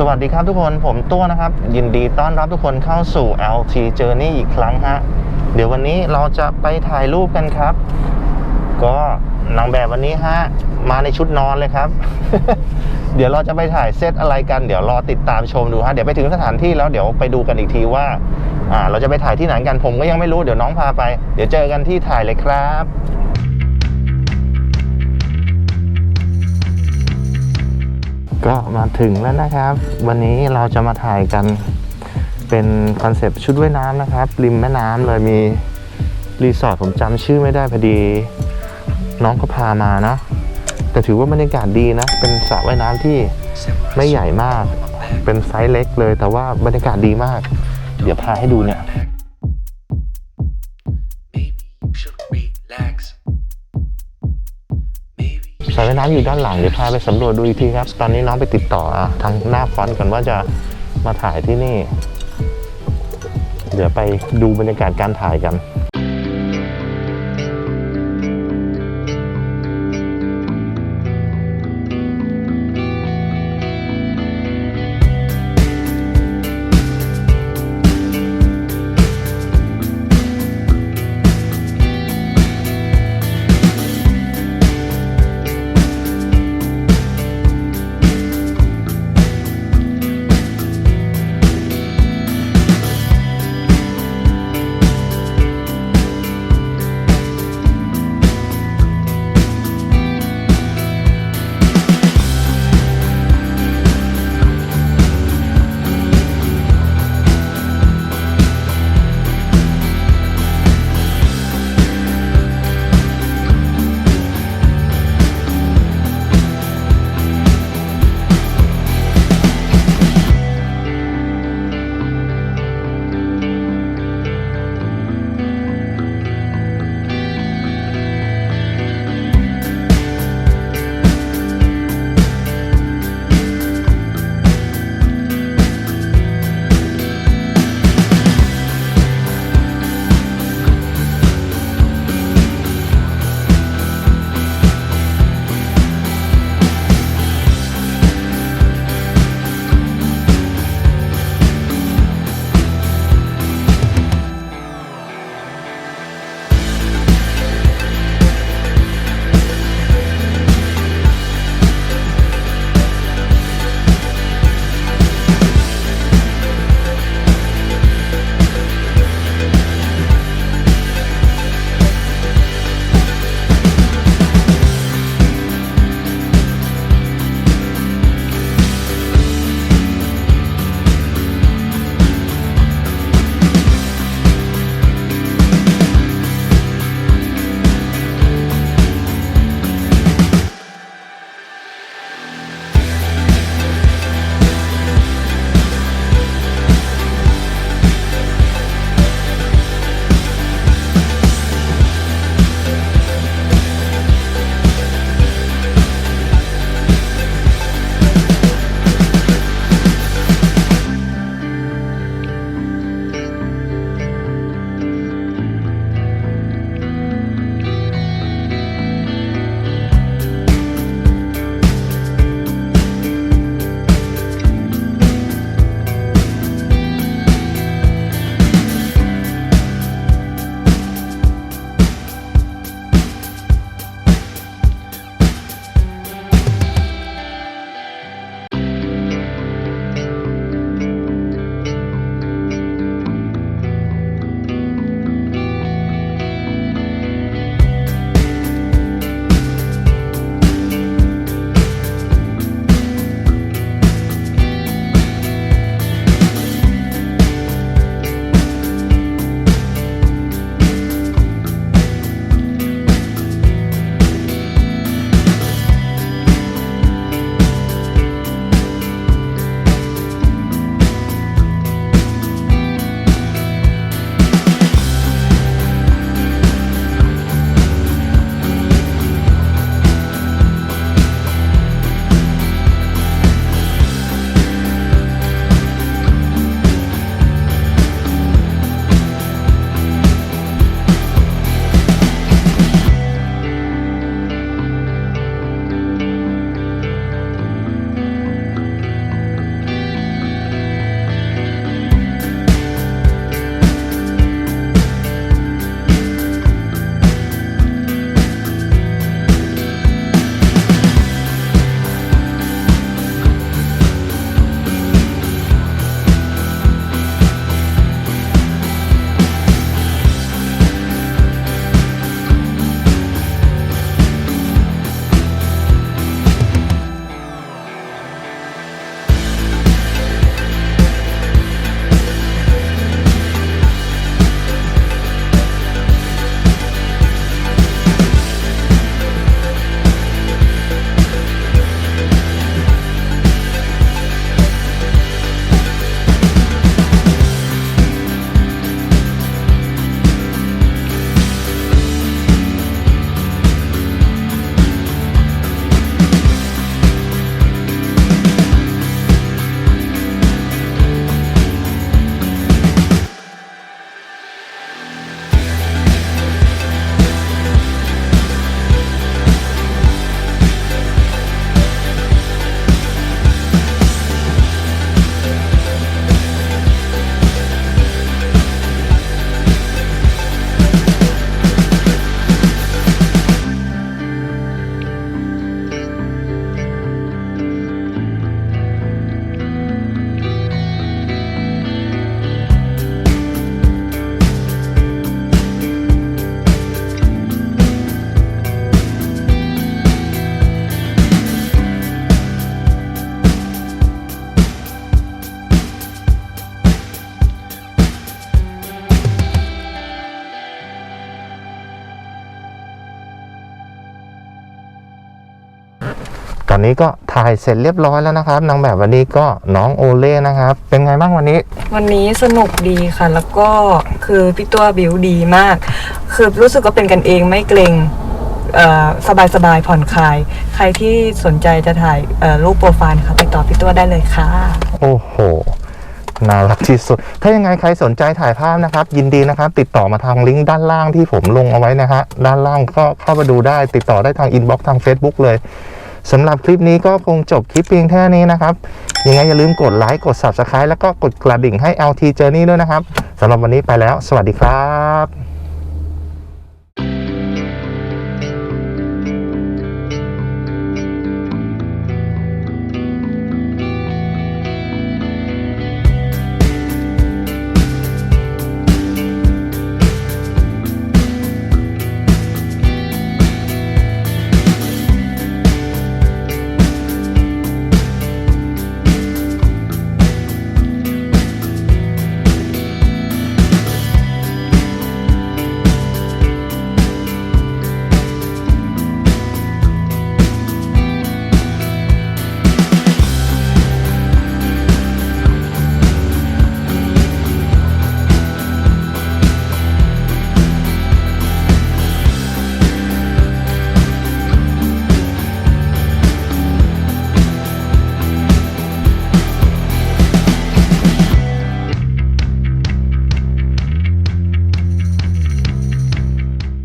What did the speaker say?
สวัสดีครับทุกคนผมตัวนะครับ ยินดีต้อนรับทุกคนเข้าสู่ LT Journey อีกครั้งฮะเดี๋ยววันนี้เราจะไปถ่ายรูปกันครับ ก็นางแบบวันนี้ฮะมาในชุดนอนเลยครับ เดี๋ยวเราจะไปถ่ายเซตอะไรกันเดี๋ยวรอติดตามชมดูฮะเดี๋ยวไปถึงสถานที่แล้วเดี๋ยวไปดูกันอีกทีว่าอ่า เราจะไปถ่ายที่ไหนกันผมก็ยังไม่รู้เดี๋ยวน้องพาไป เดี๋ยวเจอกันที่ถ่ายเลยครับ ก็มาถึงแล้วนะครับ วันนี้เราจะมาถ่ายกันเป็นคอนเซปต์ชุดว่ายน้ำนะครับ ริมแม่น้ำเลยมีรีสอร์ทผมจำชื่อไม่ได้พอดี น้องก็พามาเนาะแต่ถือว่าบรรยากาศดีนะ เป็นสระว่ายน้ำที่ไม่ใหญ่มาก เป็นไซส์เล็กเลย แต่ว่าบรรยากาศดีมาก เดี๋ยวพาให้ดูเนี่ย น้ำอยู่ด้านหลังเดี๋ยวพาไปสำรวจดูอีกทีครับ ตอนนี้น้องไปติดต่อทางหน้าฟอนต์กันว่าจะมาถ่ายที่นี่ เดี๋ยวไปดูบรรยากาศการถ่ายกัน อนนี้ก็ถ่ายเสร็จเรียบร้อยแล้วนะครับ นางแบบวันนี้ก็น้องโอเล่นะครับ เป็นไงบ้างวันนี้ วันนี้สนุกดีค่ะ แล้วก็คือพี่ตัวบิวดีมาก คือรู้สึกว่าเป็นกันเองไม่เกรงสบายสบายๆผ่อนคลาย ใครที่สนใจจะถ่ายเอ่อรูปโปรไฟล์ค่ะติดต่อพี่ตัวได้เลยค่ะ โอ้โหน่ารักที่สุด ถ้ายังไงใครสนใจถ่ายภาพนะครับ ยินดีนะครับ ติดต่อมาทางลิงก์ด้านล่างที่ผมลงเอาไว้นะฮะด้านล่างก็เข้ามาดูได้ติดต่อได้ทางอินบ็อกซ์ทาง Facebook เลย สำหรับคลิปนี้ก็คงจบคลิปเพียงแค่นี้นะครับ ยังไงอย่าลืมกดไลค์กด Subscribe แล้วก็กดกระดิ่งให้ LT Journey ด้วยนะครับสำหรับวันนี้ไปแล้ว สวัสดีครับ